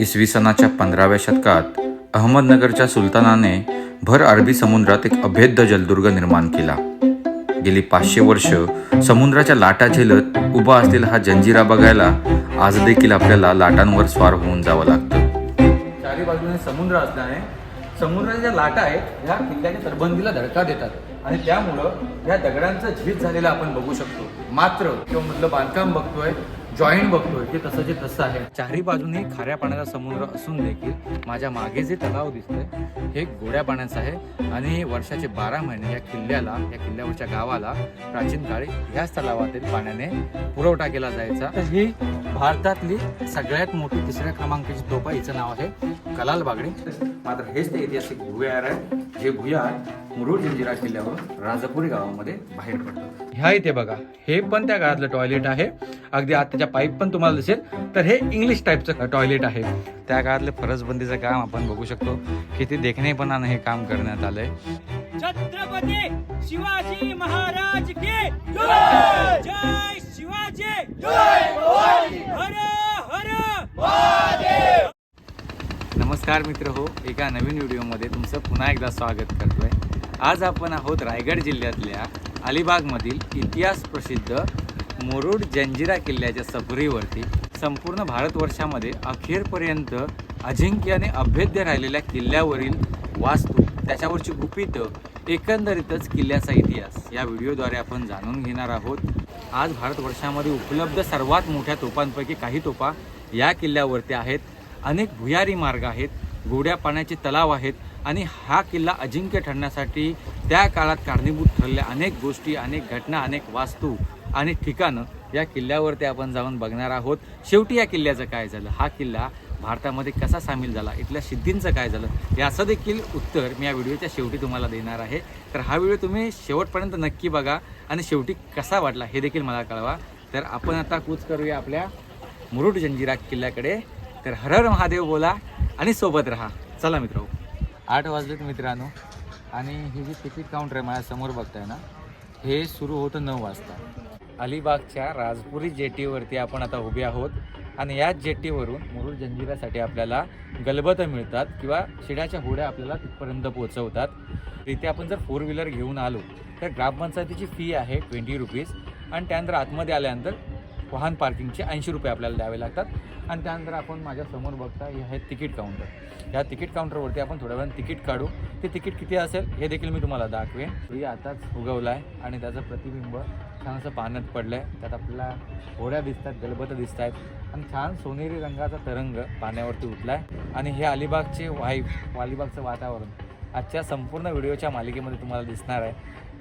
इसवी सनाच्या पंधराव्या शतकात अहमदनगरच्या सुलतानाने भर अरबी समुद्रात एक अभेद्य जलदुर्ग निर्माण केला. गेली पाचशे वर्ष समुद्राच्या लाटा झेलत उभा असलेला हा जंजिरा बघायला आज देखील आपल्याला लाटांवर स्वार होऊन जावं लागतं. चारी बाजूने समुद्र असल्याने समुद्राच्या ज्या लाटा आहेत ह्या किल्ल्याच्या तरबंदीला धडका देतात. आणि त्यामुळं या दगडांचा झीज झालेलं आपण बघू शकतो. मात्र किंवा मधलं बांधकाम बघतोय जॉईंट बघतोय ते तसंचे तसं आहे. चारी बाजूने खाऱ्या पाण्याचा समुद्र असून देखील माझ्या मागे जे तलाव दिसतंय हे गोड्या पाण्याचं आहे. आणि वर्षाचे बारा महिने या किल्ल्याला या किल्ल्यावरच्या गावाला प्राचीन काळी ह्याच तलावातील पाण्याने पुरवठा केला जायचा. तर ही भारतातली सगळ्यात मोठी तिसऱ्या क्रमांकाची तोफ हिचं नाव आहे कलाल बागडी. मात्र हेच ते ऐतिहासिक भुयार आहे. जे भुयार मुरुड जंजिरा किल्ल्यावरून राजापुरी गावामध्ये बाहेर पडतं. ह्या इथे बघा हे पण त्या काळातलं टॉयलेट आहे. अगदी आत त्याच्या पाईप पण तुम्हाला दिसेल. तर हे इंग्लिश टाईपचं टॉयलेट आहे. त्या काळातलं फरसबंदीचं काम आपण बघू शकतो. किती देखणेपणानं हे काम करण्यात आलंय. छत्रपती शिवाजी महाराज की जय! जय शिवाजी! जय हर हर नमस्कार मित्र हो एका नवीन व्हिडिओमध्ये तुमचं पुन्हा एकदा स्वागत करतोय. आज आपण आहोत रायगड जिल्ह्यातल्या अलिबागमधील इतिहास प्रसिद्ध मुरुड जंजिरा किल्ल्याच्या सबरीवरती संपूर्ण भारतवर्षामध्ये अखेरपर्यंत अजिंक्य आणि अभेद्य राहिलेल्या किल्ल्यावरील वास्तू त्याच्यावरची गुपितं एकंदरीतच किल्ल्याचा इतिहास या व्हिडिओद्वारे आपण जाणून घेणार आहोत. आज भारतवर्षामध्ये उपलब्ध सर्वात मोठ्या तोफांपैकी काही तोफा या किल्ल्यावरती आहेत. अनेक भुयारी मार्ग आहेत गोड्या पाण्याचे तलाव आहेत आणि हा किल्ला अजिंक्य ठरण्यासाठी त्या काळात कारणीभूत ठरलेल्या अनेक गोष्टी अनेक घटना अनेक वास्तू आणि ठिकाणं या किल्ल्यावरती आपण जाऊन बघणार आहोत. शेवटी या किल्ल्याचं काय झालं? हा किल्ला भारतामध्ये कसा सामील झाला? इथल्या सिद्धींचं काय झालं? याचं देखील उत्तर मी या व्हिडिओच्या शेवटी तुम्हाला देणार आहे. तर हा व्हिडिओ तुम्ही शेवटपर्यंत नक्की बघा आणि शेवटी कसा वाटला हे देखील मला कळवा. तर आपण आता कूच करूया आपल्या मुरुड जंजिरा किल्ल्याकडे. तर हर हर महादेव बोला आणि सोबत राहा. चला मित्र आठ वाजलेत मित्रांनो. आणि हे जे तिकीट काउंटर आहे माझ्यासमोर बघताय ना हे सुरू होतं नऊ वाजता. अलिबागच्या राजपुरी जेटीवरती आपण आता उभे आहोत. आणि याच जेटीवरून मुरुड जंजिरासाठी आपल्याला गलबतं मिळतात किंवा शिड्याच्या होड्या आपल्याला तिथपर्यंत पोहोचवतात. तिथे आपण जर फोर व्हीलर घेऊन आलो तर ग्रामपंचायतीची फी आहे ट्वेंटी रुपीज आणि त्यानंतर आतमध्ये आल्यानंतर वाहन पार्किंगचे ऐंशी रुपये आपल्याला द्यावे लागतात. आणि त्यानंतर आपण माझ्यासमोर बघता हे आहे तिकीट काउंटर. या तिकीट काउंटरवरती आपण थोड्या वेळाने तिकीट काढू. ते तिकीट किती असेल हे देखील मी तुम्हाला दाखवेन. हे आताच उगवलं आहे आणि त्याचं प्रतिबिंब छान असं पाण्यात पडलं आहे त्यात आपल्याला होड्या दिसतात गलबतं दिसत आहेत आणि छान सोनेरी रंगाचा तरंग पाण्यावरती उठला आहे आणि हे अलिबागचे वाईफ अलिबागचं वातावरण आजच्या संपूर्ण व्हिडिओच्या मालिकेमध्ये तुम्हाला दिसणार आहे.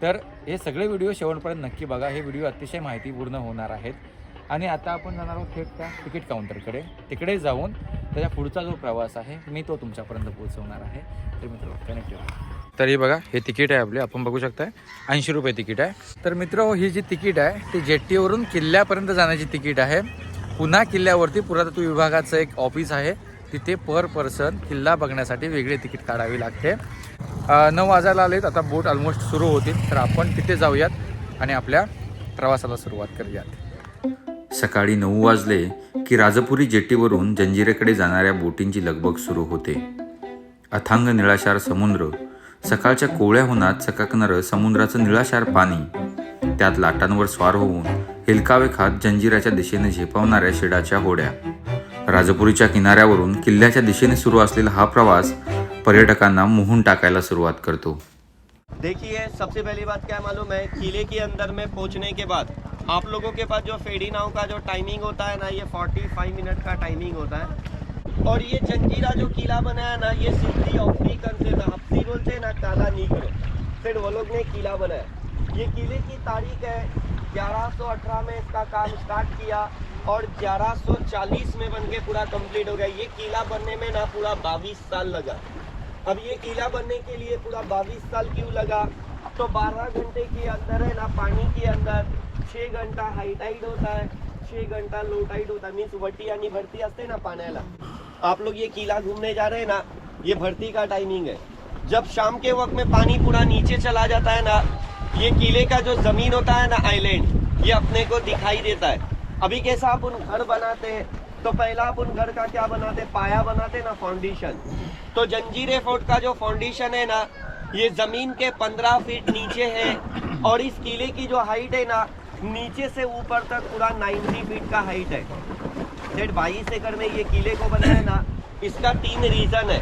तर हे सगळे व्हिडिओ शेवटपर्यंत नक्की बघा. हे व्हिडिओ अतिशय माहितीपूर्ण होणार आहेत. आणि आता आपण जाणार आहोत थेट त्या तिकीट काउंटरकडे तिकडे जाऊन त्याच्या पुढचा जो प्रवास आहे मी तो तुमच्यापर्यंत पोहोचवणार आहे. तर मित्र कनेक्ट तरी बघा हे तिकीट आहे आपले. आपण बघू शकताय ऐंशी रुपये तिकीट आहे. तर मित्र ही जी तिकीट आहे ती जेट्टीवरून किल्ल्यापर्यंत जाण्याची तिकीट आहे. पुन्हा किल्ल्यावरती पुरातत्व विभागाचं एक ऑफिस आहे. तिथे पर पर्सन किल्ला बघण्यासाठी वेगळे तिकीट काढावी लागते. नऊ वाजायला आलेत. आता बोट ऑलमोस्ट सुरू होतील. तर आपण तिथे जाऊयात आणि आपल्या प्रवासाला सुरुवात करूयात. सकाळी नऊ वाजले की राजपुरी जेटीवरून जंजिरेकडे जाणाऱ्या बोटींची लगबग सुरू होते. अथांग निळाशार समुद्र सकाळच्या कोवळ्या होणार चकाकणारं समुद्राचं निळाशार पाणी त्यात लाटांवर स्वार होऊन हेलकावे खात जंजिराच्या दिशेने झेपावणाऱ्या शिडाच्या होड्या. राजपुरीच्या किनाऱ्यावरून किल्ल्याच्या दिशेने सुरू असलेला हा प्रवास पर्यटकांना मोहून टाकायला सुरुवात करतो. देखिए सबसे पहली बात क्या मालूम है? किले के अंदर में पहुंचने के बाद आप लोगों के पास जो फेडी नाव का जो टाइमिंग होता है ना, ये 45 मिनट का टाइमिंग होता है। और ये जंजीरा जो किला बनाया ना, ये सिद्धि अफ्रीकन से ना हफ्ती बोलते ना काला नीग्रो। फिर वो लोग ने किला बनाया। ये किले की तारीख है 1118 में इसका काम स्टार्ट किया और 1140 में बन के पूरा कंप्लीट हो गया। ये किला बनने में ना पूरा बाईस साल लगा। अब ये किला बनने के लिए पूरा बाईस साल क्यों लगा? तो 12 घंटे के अंदर है ना, पानी के अंदर। 6 घंटा हाई टाइड होता है 6 घंटा लो टाइड होता है मीन्स वटी आणि भरती असते ना पाण्याला आप लोग ये किला घूमने जा रहे हैं ना, ये भर्ती का टाइमिंग है। जब शाम के वक्त में पानी पूरा नीचे चला जाता है ना, ये किले का जो ज़मीन होता है ना आइलैंड ये अपने को दिखाई देता है। अभी कैसा आप उन घर बनाते हैं तो पहला आप उन घर का क्या बनाते पाया बनाते ना फाउंडेशन तो जंजीरे फोर्ट का जो फाउंडेशन है ना, ये ज़मीन के 15 फीट नीचे है, और इस किले की जो हाइट है ना नीचे से ऊपर तक पूरा 90 फीट का हाइट है। डेढ़ बाईस एकड़ में ये किले को बनाया ना, इसका तीन रीजन है।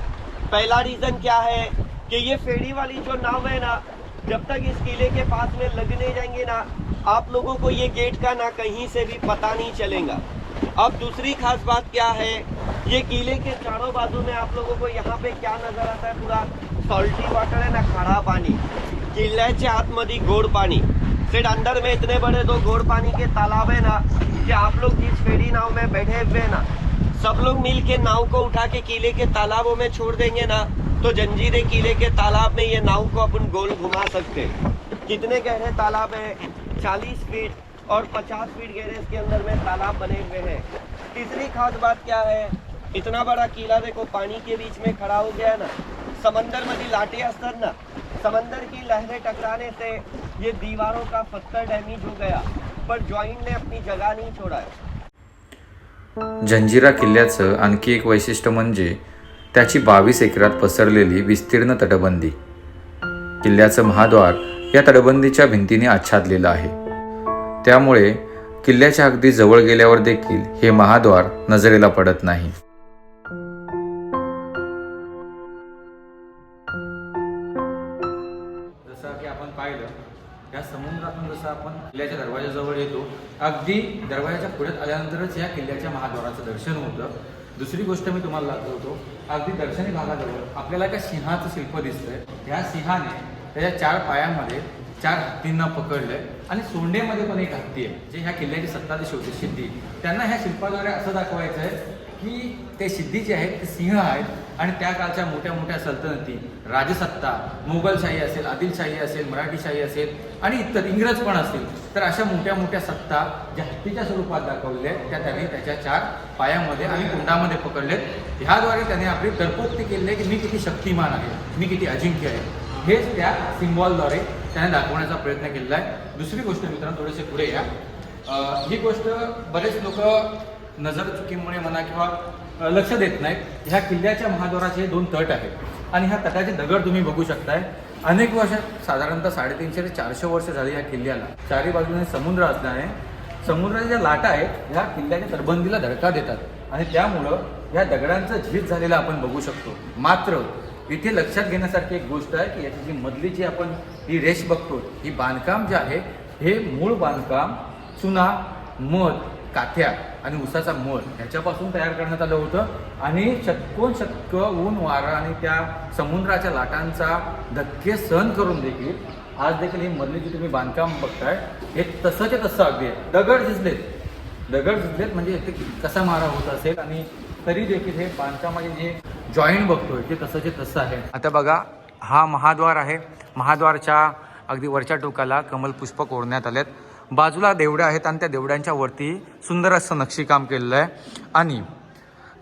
पहला रीजन क्या है कि ये फेरी वाली जो नाव है ना, जब तक इस किले के पास में लगने जाएँगे ना, आप लोगों को ये गेट का ना कहीं से भी पता नहीं चलेगा। अब दूसरी खास बात क्या है, ये किले के चारों बाजू में आप लोगों को यहाँ पे क्या नज़र आता है पूरा सॉल्टी वाटर है ना खड़ा पानी किल्ल्याच्या आतमध्ये गोड पानी। फिर अंदर में इतने बड़े दो गोड पानी के तालाब है ना, कि आप लोग जिस फेरी नाव में बैठे हुए ना, सब लोग मिल के नाव को उठा के किले के तालाबों में छोड़ देंगे ना तो जंजीरे किले के तालाब में ये नाव को अपन गोल घुमा सकते कितने गहरे तालाब है? चालीस फीट और पचास फीट गहरे इसके अंदर में तालाब बने हुए हैं। तीसरी खास बात क्या है? इतना बड़ा किला देखो, पानी के बीच में खड़ा हो गया ना। समंदर मध्ये लाटे असतात ना। समंदर की लहरें टकराने से ये दीवारों का पत्थर डैमेज हो गया पर जॉइंट ने अपनी जगह नहीं छोड़ा जंजिरा किल्ल्याचं आणखी एक वैशिष्ट्य म्हणजे त्याची बावीस एकरात पसरलेली विस्तीर्ण तटबंदी. किल्ल्याचं महाद्वार या तटबंदीच्या भिंतीने आच्छादलेलं आहे. त्यामुळे किल्ल्याच्या अगदी जवळ गेल्यावर देखील हे महाद्वार नजरेला पडत नाही. दरवाजाजवळ येतो. अगदी दरवाजाच्या पुढ्यात आल्यानंतरच या किल्ल्याच्या महाद्वाराचं दर्शन होतं. दुसरी गोष्ट मी तुम्हाला दाखवतो. अगदी दर्शनी भागाजवळ आपल्याला एका सिंहाचं शिल्प दिसतंय. ह्या सिंहाने त्याच्या चार पायांमध्ये चार हत्तींना पकडलंय आणि सोंडेमध्ये पण एक हत्ती आहे जे ह्या किल्ल्याची सत्ताधीश होते सिद्धी. त्यांना ह्या शिल्पाद्वारे असं दाखवायचं आहे की ते सिद्धी जे आहेत ते सिंह आहेत आणि त्या काळच्या मोठ्या मोठ्या सल्तनती राजसत्ता मोगलशाही असेल आदिलशाही असेल मराठीशाही असेल आणि इतर इंग्रज पण असतील. तर अशा मोठ्या मोठ्या सत्ता ज्या हत्तीच्या स्वरूपात दाखवल्या आहेत त्या त्यांनी त्याच्या चार पायामध्ये आणि कुंडामध्ये पकडलेत. ह्याद्वारे त्याने आपली तरपोक्ती केली आहे की मी किती शक्तिमान आहे मी किती अजिंक्य आहे. हेच त्या सिम्बॉलद्वारे त्याने दाखवण्याचा प्रयत्न केलेला आहे. दुसरी गोष्ट मित्रांनो थोडेसे पुढे या. ही गोष्ट बरेच लोक नजर चुकीमुळे म्हणा किंवा लक्ष देत नाहीत. ह्या किल्ल्याच्या महाद्वाराचे दोन तट आहेत. आणि ह्या तटाचे दगड तुम्ही बघू शकताय. अनेक वर्ष साधारणतः साडेतीनशे ते चारशे वर्ष झाली या किल्ल्याला. चारी बाजूने समुद्र असल्याने समुद्राच्या ज्या लाटा आहेत ह्या किल्ल्याच्या तरबंदीला धडका देतात. आणि त्यामुळं या दगडांचं झीज झालेलं आपण बघू शकतो. मात्र इथे लक्षात घेण्यासारखी एक गोष्ट आहे की याची जी मधली जी आपण ही रेष बघतो ही बांधकाम जे आहे हे मूळ बांधकाम चुना मध काथ्या आणि उसाचा मध ह्याच्यापासून तयार करण्यात आलं होतं. आणि शतकोन शतक ऊन वारा आणि त्या समुद्राच्या लाटांचा धक्के सहन करून देखील आज देखील ही मधली जी तुम्ही बांधकाम बघताय हे तसंच्या तसं अगदी आहे दगड झिजलेत. दगड झिजलेत म्हणजे ते कसा मारा होत असेल आणि तरी देखील हे बांधकामाचे जे जॉईंट बघतोय ते तसंचे तसं आहे. आता बघा हा महाद्वार आहे. महाद्वारच्या अगदी वरच्या टोकाला कमल पुष्प कोरण्यात आलेत. बाजूला देवड्या आहेत आणि त्या देवड्यांच्या वरती सुंदर असं नक्षीकाम केलेलं आहे. आणि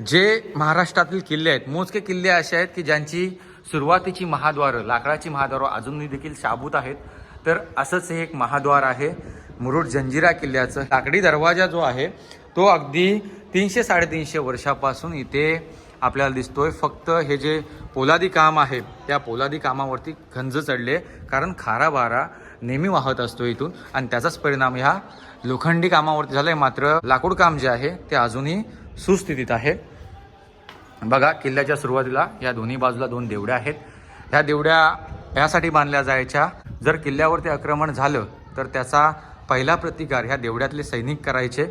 जे महाराष्ट्रातील किल्ले आहेत मोजके किल्ले असे आहेत की ज्यांची सुरुवातीची महाद्वारं लाकडाची महाद्वारं अजूनही देखील शाबूत आहेत. तर असंच हे एक महाद्वार आहे मुरुड जंजिरा किल्ल्याचं. लाकडी दरवाजा जो आहे तो अगदी तीनशे साडेतीनशे वर्षापासून इथे आपल्याला दिसतोय. फक्त हे जे पोलादी काम आहे त्या पोलादी कामावरती खंज चढले. कारण खाराबारा नेहमी वाहत असतो इथून. आणि त्याचाच परिणाम ह्या लोखंडी कामावरती झालाय. मात्र लाकूड काम जे आहे ते अजूनही सुस्थितीत आहे. बघा किल्ल्याच्या सुरुवातीला या दोन्ही बाजूला दोन देवड्या आहेत. ह्या देवड्या यासाठी बांधल्या जायच्या. जर किल्ल्यावरती आक्रमण झालं तर त्याचा पहिला प्रतिकार ह्या देवड्यातले सैनिक करायचे.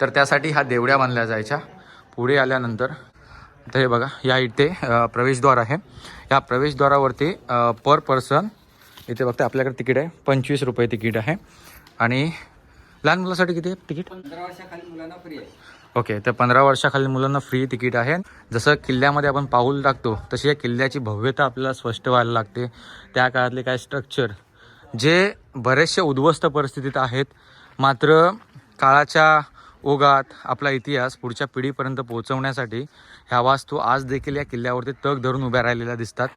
तर त्यासाठी ह्या देवड्या बांधल्या जायच्या. पुढे आल्यानंतर तर हे बघा या इथे प्रवेशद्वार आहे. या प्रवेशद्वारावरती पर पर्सन इथे बघता आपल्याकडे तिकीट आहे. पंचवीस रुपये तिकीट आहे. आणि लहान मुलासाठी किती आहे तिकीट? ओके तर पंधरा वर्षाखालील मुलांना फ्री तिकीट आहे. जसं किल्ल्यामध्ये आपण पाऊल टाकतो तशी या किल्ल्याची भव्यता आपल्याला स्पष्ट व्हायला लागते. त्या काळातले काय स्ट्रक्चर जे बरेचसे उद्ध्वस्त परिस्थितीत आहेत मात्र काळाच्या ओघात आपला इतिहास पुढच्या पिढीपर्यंत पोहोचवण्यासाठी ह्या वास्तू आज देखील या किल्ल्यावरती तग धरून उभ्या राहिलेल्या दिसतात.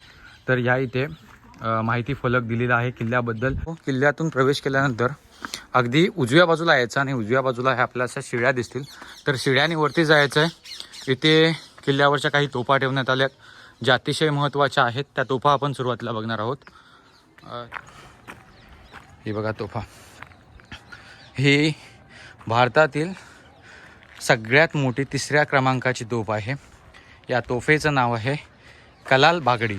तर या इथे माहिती फलक दिलेला आहे किल्ल्याबद्दल. हो, किल्ल्यातून प्रवेश केल्यानंतर अगदी उजव्या बाजूला यायचं आणि उजव्या बाजूला ह्या आपल्या अशा शिड्या दिसतील. तर शिड्याने वरती जायचं आहे इथे किल्ल्यावरच्या काही तोफा ठेवण्यात आल्या ज्या अतिशय महत्त्वाच्या आहेत त्या तोफा आपण सुरुवातीला बघणार आहोत. ही बघा तोफा. ही भारतातील सगळ्यात मोठी तिसऱ्या क्रमांकाची तोफ आहे. या तोफेचं नाव आहे कलाल बागडी.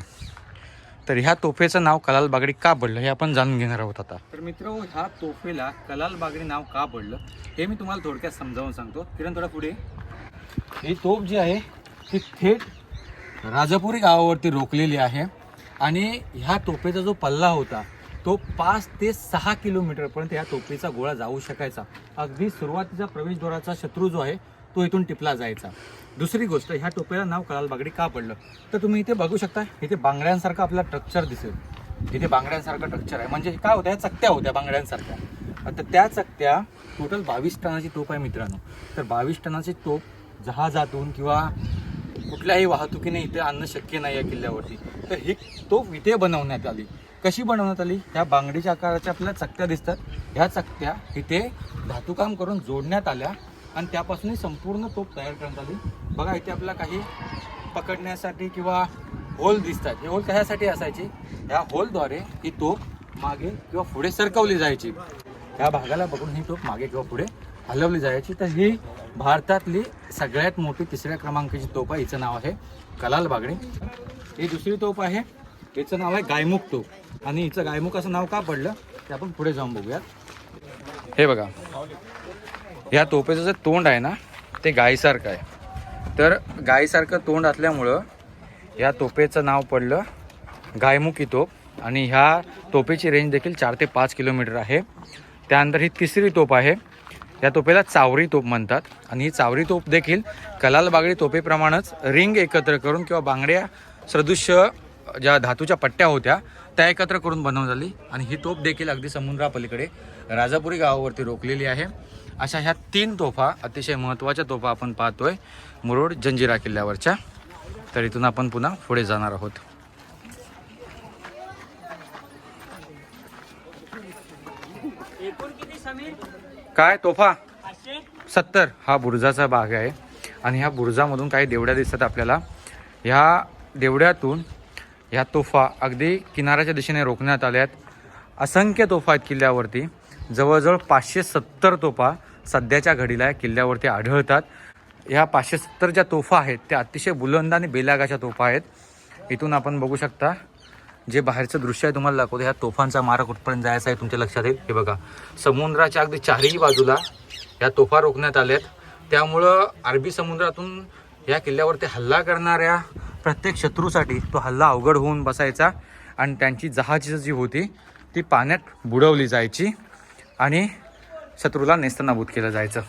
तर ह्या तोफेचं नाव कलाल बागडी का पडलं हे आपण जाणून घेणार आहोत आता. तर मित्र ह्या तोफेला कलाल बागडी नाव का पडलं? हे मी तुम्हाला थोडक्यात समजावून सांगतो. किरण थोडा पुढे ही तोफ जी आहे ती थेट राजापुरी गावावरती रोखलेली आहे. आणि ह्या तोफेचा जो पल्ला होता तो पाच ते सहा किलोमीटरपर्यंत या तोफेचा गोळा जाऊ शकायचा. अगदी सुरुवातीचा प्रवेशद्वाराचा शत्रू जो आहे तो इथून टिपला जायचा. दुसरी गोष्ट ह्या टोपेला नाव कराल बागडी का पडलं? तर तुम्ही इथे बघू शकता इथे बांगड्यांसारखं आपला स्ट्रक्चर दिसेल. इथे बांगड्यांसारखं स्ट्रक्चर आहे. म्हणजे काय होत्या? चकत्या होत्या बांगड्यांसारख्या. आता त्या चकत्या टोटल बावीस टनाची टोप आहे मित्रांनो. तर बावीस टनाची टोप जहाजातून किंवा कुठल्याही वाहतुकीने इथे आणणं शक्य नाही या किल्ल्यावरती. तर ही तोफ इथे बनवण्यात आली. कशी बनवण्यात आली? ह्या बांगडीच्या आकाराच्या आपल्या चकत्या दिसतात. ह्या चकत्या इथे धातुकाम करून जोडण्यात आल्या. आणि त्यापासूनही संपूर्ण तोफ तयार करण्यात आली. बघा इथे आपल्याला काही पकडण्यासाठी किंवा होल दिसतात. हे होल कशासाठी असायचे? ह्या होलद्वारे ही तोफ मागे किंवा पुढे सरकवली जायची. ह्या भागाला बघून ही तोफ मागे किंवा पुढे हलवली जायची. तर ही भारतातली सगळ्यात मोठी तिसऱ्या क्रमांकाची तोफ आहे. हिचं नाव आहे कलाल बागडे. ही दुसरी तोफ आहे. हिचं नाव आहे गायमुख तोफ. आणि हिचं गायमुख असं नाव का पडलं? ते आपण पुढे जाऊन बघूयात. हे बघा. या तोफेचं जे तोंड आहे ना ते गायीसारखं आहे. तर गायीसारखं तोंड असल्यामुळं या तोफेचं नाव पडलं गायमुखी तोप. आणि ह्या तोफेची रेंज देखील चार ते पाच किलोमीटर आहे. त्यानंतर ही तिसरी तोप आहे. या तोफेला चावरी तोप म्हणतात. आणि ही चावरी तोप देखील कलाल बागडी तोफेप्रमाणेच रिंग एकत्र करून किंवा बांगड्या सदृश्य ज्या धातूच्या पट्ट्या होत्या त्या एकत्र करून बनवून झाली आणि ही तोप देखील अगदी समुद्रापलीकडे राजापुरी गावावरती रोखलेली आहे. अशा ह्या तीन तोफा अतिशय महत्त्वाच्या तोफा आपण पाहतोय मुरुड जंजिरा किल्ल्यावरच्या. तर इथून आपण पुन्हा पुढे जाणार आहोत. काय तोफा? सत्तर. हा बुरुजाचा भाग आहे. आणि ह्या बुरुजामधून काही देवड्या दिसतात आपल्याला. ह्या देवड्यातून ह्या तोफा अगदी किनाऱ्याच्या दिशेने रोखण्यात आल्या आहेत असंख्य तोफा आहेत किल्ल्यावरती. जवळजवळ पाचशे सत्तर तोफा सध्याच्या घडीला या किल्ल्यावरती आढळतात. ह्या पाचशे सत्तर ज्या तोफा आहेत त्या अतिशय बुलंद आणि बेलागाच्या तोफा आहेत. इथून आपण बघू शकता जे बाहेरचं दृश्य आहे तुम्हाला दाखवतो ह्या तोफांचा मारा कुठपर्यंत जायचा आहे तुमच्या लक्षात येईल. हे बघा समुद्राच्या अगदी चारही बाजूला या तोफा रोखण्यात आल्यात त्यामुळं अरबी समुद्रातून या किल्ल्यावरती हल्ला करणाऱ्या प्रत्येक शत्रूसाठी तो हल्ला अवघड होऊन बसायचा आणि त्यांची जहाज जी होती ती पाण्यात बुडवली जायची. आणि शत्रूला नेस्तनाबूत केलं जायचं.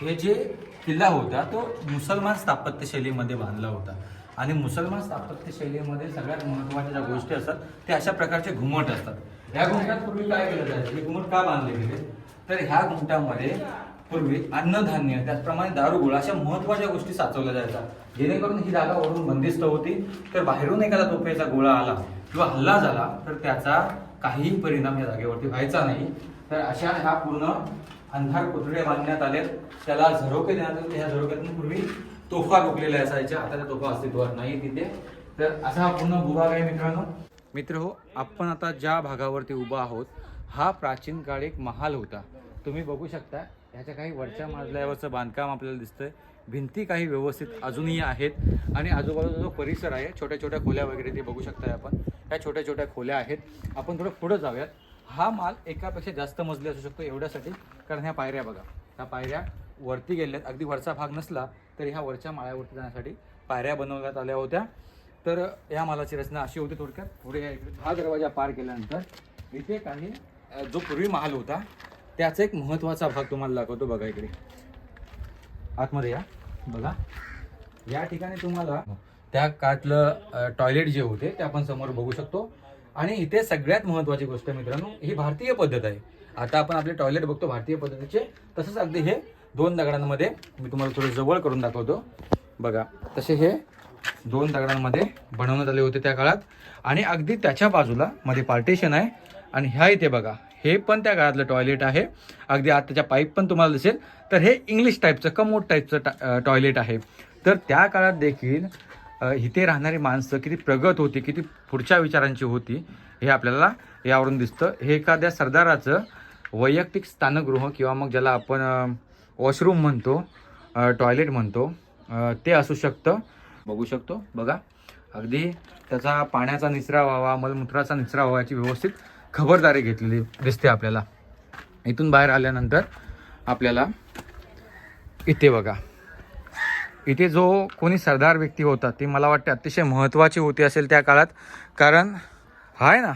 हे जे किल्ला होता तो मुसलमान स्थापत्यशैलीमध्ये बांधला होता. आणि मुसलमान स्थापत्यशैलीमध्ये सगळ्यात महत्त्वाच्या ज्या गोष्टी असतात ते अशा प्रकारचे घुमट असतात. ह्या घुमटात पूर्वी काय केलं जायचं? हे घुमट का बांधले गेले? तर ह्या घुमटामध्ये पूर्वी अन्नधान्य त्याचप्रमाणे दारुगोळा अशा महत्त्वाच्या गोष्टी साचवल्या जायच्या. जेणेकरून ही जागा वरून बंदिस्त होती. तर बाहेरून एखादा तोफेचा गोळा आला किंवा हल्ला झाला तर त्याचा काहीही परिणाम या जागेवरती व्हायचा नाही. तर अशा ह्या पूर्ण अंधार पुतळे बांधण्यात आले त्याला झरोके देण्यात आले. ह्या झरोक्यातून पूर्वी तोफा रोखलेल्या असायच्या. आता त्या तोफा अस्तित्वात नाही तिथे. तर असा हा पूर्ण भूभाग आहे मित्रांनो. मित्र हो आपण आता ज्या भागावरती उभा आहोत हा प्राचीन काळ एक महाल होता. तुम्ही बघू शकता ह्याच्या काही वरच्या मजल्यावरचं बांधकाम आपल्याला दिसतंय. भिंती काही व्यवस्थित अजूनही आहेत. आणि आजूबाजूचा जो परिसर आहे छोट्या छोट्या खोल्या वगैरे ते बघू शकताय आपण. ह्या छोट्या छोट्या खोल्या आहेत. आपण थोडं पुढं जाऊयात. हा माल एकापेक्षा जास्त मजले असू शकतो एवढ्यासाठी. कारण ह्या पायऱ्या बघा. ह्या पायऱ्या वरती गेल्यात. अगदी वरचा भाग नसला तरी ह्या वरच्या माळ्यावरती जाण्यासाठी पायऱ्या बनवण्यात आल्या होत्या. तर या मालाची रचना अशी होती थोडक्यात. पुढे हा दरवाजा पार केल्यानंतर इथे काही जो पूर्वी महाल होता त्याचा एक महत्त्वाचा भाग तुम्हाला दाखवतो बघा इकडे. आतमध्ये या. बघा. या ठिकाणी तुम्हाला त्या काळातलं टॉयलेट जे होते ते आपण समोर बघू शकतो. आणि इथे सगळ्यात महत्त्वाची गोष्ट मित्रांनो ही भारतीय पद्धत आहे. आता आपण आपले टॉयलेट बघतो भारतीय पद्धतीचे. तसंच अगदी हे दोन दगडांमध्ये मी तुम्हाला थोडं जवळ करून दाखवतो. बघा तसे हे दोन दगडांमध्ये बनवण्यात आले होते त्या काळात. आणि अगदी त्याच्या बाजूला मध्ये पार्टेशन आहे. आणि ह्या इथे बघा हे पण त्या काळातलं टॉयलेट आहे. अगदी आताच्या पाईप पण तुम्हाला दिसेल. तर हे इंग्लिश टाईपचं कमोड टाईपचं टॉयलेट आहे. तर त्या काळात देखील इथे राहणारी माणसं किती प्रगत होती किती पुढच्या विचारांची होती हे आपल्याला यावरून दिसतं. हे एखाद्या सरदाराचं वैयक्तिक स्थानगृह किंवा मग ज्याला आपण वॉशरूम म्हणतो टॉयलेट म्हणतो ते असू शकतं. बघू शकतो बघा. अगदी त्याचा पाण्याचा निचरा व्हावा मलमूत्राचा निचरा व्हावा याची व्यवस्थित खबरदारी घेतलेली दिसते आपल्याला. इथून बाहेर आल्यानंतर आपल्याला इथे बघा. इथे जो कोणी सरदार व्यक्ती होता ती मला वाटते अतिशय महत्त्वाची होती असेल त्या काळात. कारण हा आहे ना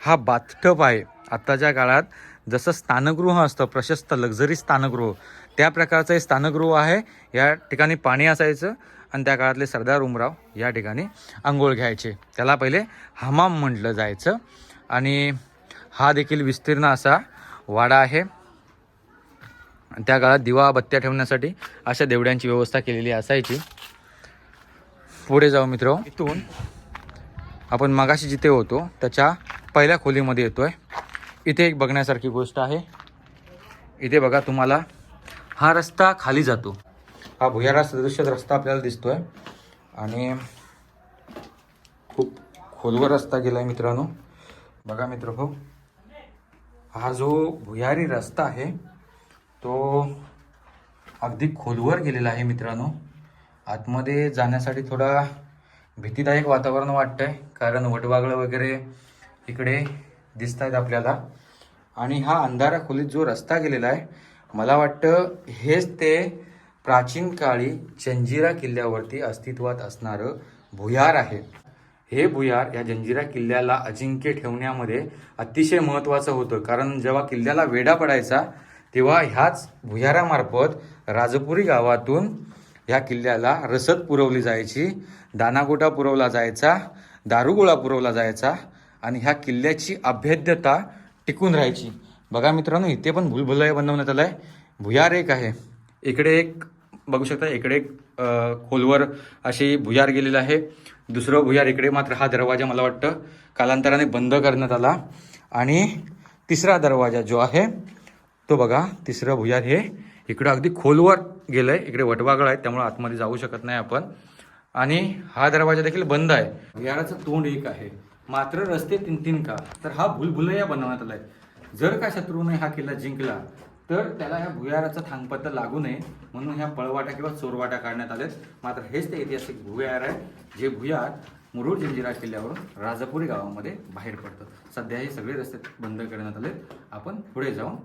हा बाथटप आहे. आत्ताच्या काळात जसं स्थानगृह असतं प्रशस्त लक्झरी स्थानगृह त्या प्रकारचं हे स्थानगृह आहे. या ठिकाणी पाणी असायचं आणि त्या काळातले सरदार उमराव या ठिकाणी आंघोळ घ्यायचे. त्याला पहिले हमाम म्हटलं जायचं. आणि हा देखील विस्तीर्ण असा वाडा आहे. आणि त्या काळात दिवा बत्त्या ठेवण्यासाठी अशा देवड्यांची व्यवस्था केलेली असायची. पुढे जाऊ मित्र. इथून आपण मगाशी जिथे होतो त्याच्या पहिल्या खोलीमध्ये येतोय. इथे एक बघण्यासारखी गोष्ट आहे. इथे बघा तुम्हाला हा रस्ता खाली जातो. हा भुयारा सदृश रस्ता आपल्याला दिसतोय. आणि खूप खोलवर रस्ता गेलाय मित्रांनो. बघा मित्र भाऊ हा जो भुयारी रस्ता आहे तो अगदी खोलवर गेलेला आहे मित्रांनो. आतमध्ये जाण्यासाठी थोडा भीतीदायक वातावरण वाटतं आहे कारण वटवागळं वगैरे इकडे दिसत आहेत आपल्याला. आणि हा अंधारा खोलीत जो रस्ता गेलेला आहे मला वाटतं हेच ते प्राचीन काळी चंजिरा किल्ल्यावरती अस्तित्वात असणारं भुयार आहे. हे भुयार या जंजिरा किल्ल्याला अजिंक्य ठेवण्यामध्ये अतिशय महत्त्वाचं होतं. कारण जेव्हा किल्ल्याला वेढा पडायचा तेव्हा ह्याच भुयारामार्फत राजपुरी गावातून ह्या किल्ल्याला रसद पुरवली जायची दानागोटा पुरवला जायचा दारुगोळा पुरवला जायचा आणि ह्या किल्ल्याची अभेद्यता टिकून राहायची. बघा मित्रांनो इथे पण भूलभुलय बनवण्यात आलं आहे भुयार एक आहे. इकडे एक बघू शकता इकडे एक खोलवर अशी भुयार गेलेलं आहे. दुसरं भुयार इकडे मात्र हा दरवाजा मला वाटतं कालांतराने बंद करण्यात आला. आणि तिसरा दरवाजा जो आहे तो बघा तिसरं भुयार हे इकडं अगदी खोलवर गेलं आहे इकडे वटवागळ आहे त्यामुळे आतमध्ये जाऊ शकत नाही आपण. आणि हा दरवाजा देखील बंद आहे. भुयाराचं तोंड एक आहे. मात्र रस्ते तीन तीन का? तर हा भुलभुलैया बनवण्यात आहे जर का शत्रूने हा किल्ला जिंकला तर त्याला ह्या भुयाराचा थांगपत्र लागू नये म्हणून ह्या पळवाटा किंवा चोरवाटा काढण्यात आलेत. मात्र हेच ते ऐतिहासिक भुयार आहे जे भुयार मुरुड जंजिरा किल्ल्यावरून राजापुरी गावामध्ये बाहेर पडतं. सध्या हे सगळे रस्ते बंद करण्यात आलेत. आपण पुढे जाऊन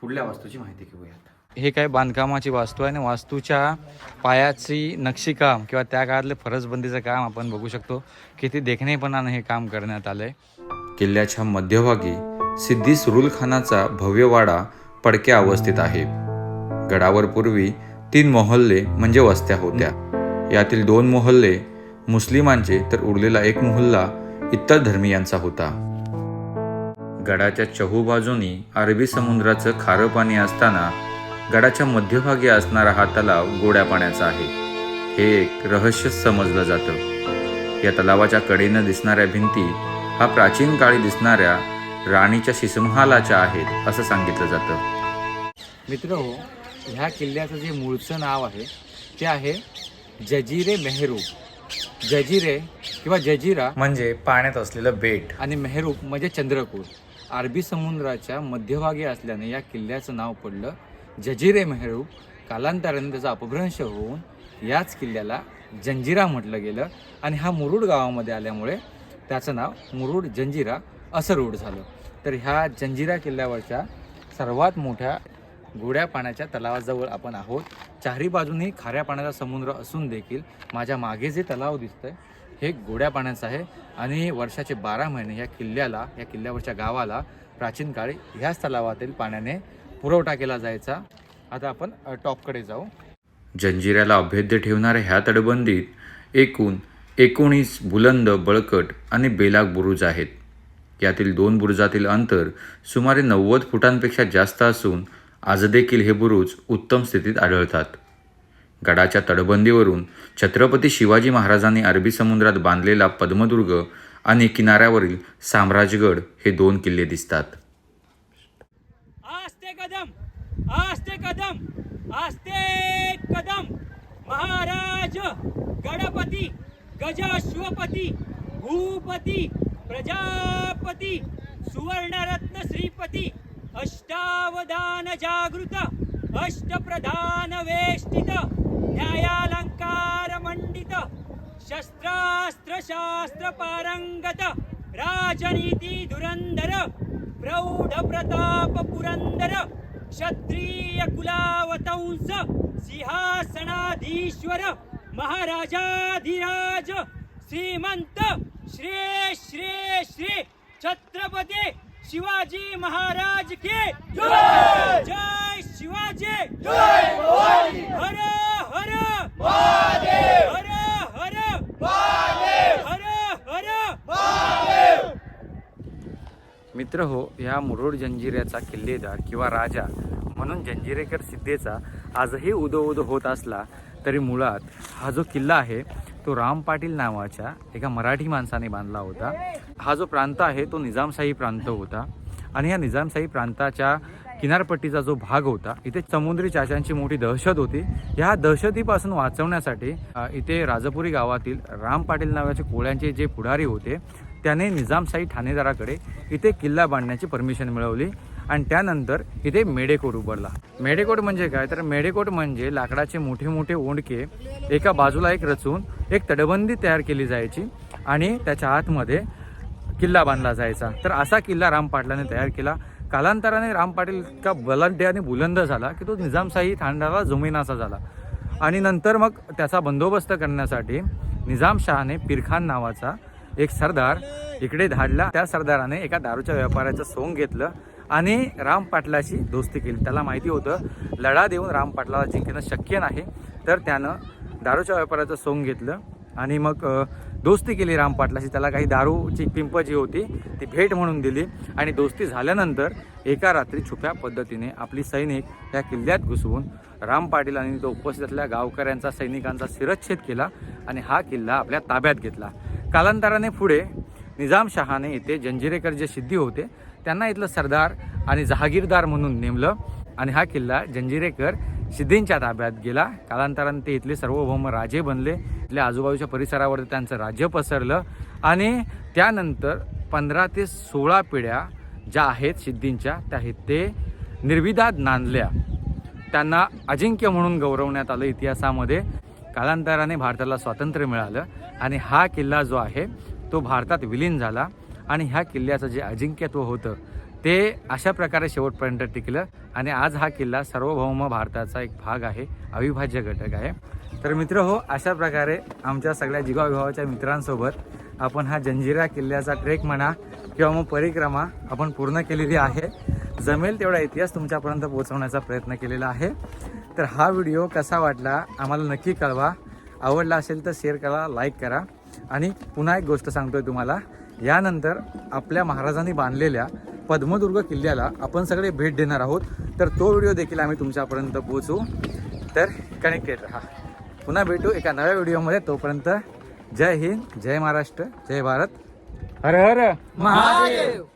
पुढल्या वास्तूची माहिती घेऊयात. हे काय बांधकामाची वास्तू आहे आणि वास्तूच्या पायाची नक्षीकाम किंवा त्या काळातले फरसबंदीचं काम आपण बघू शकतो. किती देखणेपणानं हे काम करण्यात आलंय. किल्ल्याच्या मध्यभागी सिद्धी सुरुल खानाचा भव्य वाडा पडक्या अवस्थेत आहे. गडावर पूर्वी तीन मोहल्ले म्हणजे वस्त्या होत्या. यातील दोन मोहल्ले मुस्लिमांचे तर उरलेला एक मोहल्ला इतर धर्मियांचा होता. गडाच्या चहूबाजूनी अरबी समुद्राचं खारं पाणी असताना गडाच्या मध्यभागी असणारा हा तलाव गोड्या पाण्याचा आहे. हे एक रहस्य समजलं जातं. या तलावाच्या कडेनं दिसणाऱ्या भिंती हा प्राचीन काळी दिसणाऱ्या राणीच्या शिसमहालाच्या आहेत असं सांगितलं जातं. मित्र हो ह्या किल्ल्याचं जे मूळचं नाव आहे ते आहे जजिरे मेहरूप. जजिरे किंवा जजिरा म्हणजे पाण्यात असलेलं बेट. आणि मेहरूप म्हणजे चंद्रपूर अरबी समुद्राच्या मध्यभागी असल्याने या किल्ल्याचं नाव पडलं जजिरे मेहरूप. कालांतराने त्याचा अपभ्रंश होऊन याच किल्ल्याला जंजिरा म्हटलं गेलं. आणि हा मुरुड गावामध्ये आल्यामुळे त्याचं नाव मुरुड जंजिरा असं रूढ झालं. तर ह्या जंजिरा किल्ल्यावरच्या सर्वात मोठ्या गोड्या पाण्याच्या तलावाजवळ आपण आहोत. चारी बाजूनी खाऱ्या पाण्याचा समुद्र असून देखील माझ्या मागे जे तलाव दिसतंय हे गोड्या पाण्याचं आहे. आणि वर्षाचे बारा महिने या किल्ल्याला या किल्ल्यावरच्या गावाला प्राचीन काळी ह्याच तलावातील पाण्याने पुरवठा केला जायचा. आता आपण टॉपकडे जाऊ. जंजिऱ्याला अभेद्य ठेवणाऱ्या ह्या तटबंदीत एकूण एकोणीस बुलंद बळकट आणि बेलाग बुरुज आहेत. यातील दोन बुरुजातील अंतर सुमारे नव्वद फुटांपेक्षा जास्त असून आजदेखील हे बुरुज उत्तम स्थितीत आढळतात. गडाच्या तटबंदीवरून छत्रपती शिवाजी महाराजांनी अरबी समुद्रात बांधलेला पद्मदुर्ग आणि किनाऱ्यावरील साम्राजगड हे दोन किल्ले दिसतात. आस्ते कदम आस्ते कदम आस्ते कदम. महाराज गणपती गजाश्वपती भूपती प्रजापती सुवर्णरत्न श्रीपती अष्टावधान जागृत अष्टप्रधान वेष्टित न्यायालंकार मंडित शस्त्रास्त्र शास्त्र पारंगत राजनीती धुरंधर प्रौढ प्रताप पुरंदर क्षत्रिय कुलावतंस सिंहासनाधीश्वर महाराजाधिराज श्रीमंत श्री श्री श्री छत्रपती शिवाजी महाराज के जय! जय शिवाजी! जय हर हर! हर हर! हर हर! मित्र हो ह्या मुरुड जंजिऱ्याचा किल्लेदार किंवा राजा म्हणून जंजिरेकर सिद्धेचा आजही उदो उदो होत असला तरी मुळात हा जो किल्ला आहे तो राम पाटील नावाच्या एका मराठी माणसाने बांधला होता. हा जो प्रांत आहे तो निजामशाही प्रांत होता. आणि ह्या निजामशाही प्रांताच्या किनारपट्टीचा जो भाग होता इथे समुद्री चाच्यांची मोठी दहशत होती. ह्या दहशतीपासून वाचवण्यासाठी इथे राजपुरी गावातील राम पाटील नावाचे कोळ्यांचे जे पुढारी होते त्याने निजामशाही ठाणेदाराकडे इथे किल्ला बांधण्याची परमिशन मिळवली. आणि त्यानंतर इथे मेडेकोट उभारला. मेडेकोट म्हणजे काय? तर मेडेकोट म्हणजे लाकडाचे मोठे मोठे ओंडके एका बाजूला एक रचून एक तटबंदी तयार केली जायची आणि त्याच्या आतमध्ये किल्ला बांधला जायचा. तर असा किल्ला राम पाटलाने तयार केला. कालांतराने राम पाटील इतका बलाढ्य आणि बुलंद झाला की तो निजामशाही ठाण्याला जमिनाचा झाला. आणि नंतर मग त्याचा बंदोबस्त करण्यासाठी निजामशहाने पिरखान नावाचा एक सरदार इकडे धाडला. त्या सरदाराने एका दारूच्या व्यापाऱ्याचं सोंग घेतलं. आणि राम पाटलाशी दोस्ती केली. त्याला माहिती होतं लढा देऊन राम पाटलाला जिंकणं शक्य नाही. तर त्यानं दारूच्या व्यापाराचं सोंग घेतलं आणि मग दोस्ती केली राम पाटलाशी त्याला काही दारूची पिंप जी होती ती भेट म्हणून दिली. आणि दोस्ती झाल्यानंतर एका रात्री छुप्या पद्धतीने आपली सैनिक या किल्ल्यात घुसवून राम पाटील आणि तो उपस्थित असलेल्या गावकऱ्यांचा सैनिकांचा शिरच्छेद केला आणि हा किल्ला आपल्या ताब्यात घेतला. कालांतराने पुढे निजामशहाने येथे जंजिरेकर जे सिद्धी होते त्यांना इथलं सरदार आणि जहागीरदार म्हणून नेमलं. आणि हा किल्ला जंजिरेकर सिद्धींच्या ताब्यात गेला. कालांतराने ते इथले सार्वभौम राजे बनले. इथल्या आजूबाजूच्या परिसरावर त्यांचं राज्य पसरलं. आणि त्यानंतर पंधरा ते सोळा पिढ्या ज्या आहेत सिद्धींच्या त्या आहेत ते निर्विवाद नांदल्या. त्यांना अजिंक्य म्हणून गौरवण्यात आलं इतिहासामध्ये. कालांतराने भारताला स्वातंत्र्य मिळालं. आणि हा किल्ला जो आहे तो भारतात विलीन झाला. आणि ह्या किल्ल्याचं जे अजिंक्यत्व होतं ते अशा प्रकारे शेवटपर्यंत टिकलं आणि आज हा किल्ला सार्वभौम भारताचा एक भाग आहे अविभाज्य घटक आहे. तर मित्र हो अशा प्रकारे आमच्या सगळ्या जिगाविभागाच्या मित्रांसोबत आपण हा जंजिरा किल्ल्याचा ट्रेक म्हणा किंवा मग परिक्रमा आपण पूर्ण केलेली आहे. जमेल तेवढा इतिहास तुमच्यापर्यंत पोहोचवण्याचा प्रयत्न केलेला आहे. तर हा व्हिडिओ कसा वाटला आम्हाला नक्की कळवा. आवडला असेल तर शेअर करा लाईक करा. आणि पुन्हा एक गोष्ट सांगतोय तुम्हाला. यानंतर आपल्या महाराजांनी बांधलेल्या पद्मदुर्ग किल्ल्याला आपण सगळे भेट देणार आहोत. तर तो व्हिडिओ देखील आम्ही तुमच्यापर्यंत पोहोचू तर कनेक्टेड राहा. पुन्हा भेटू एका नव्या व्हिडिओमध्ये. तोपर्यंत जय हिंद जय महाराष्ट्र जय भारत. हर हर. महादेव.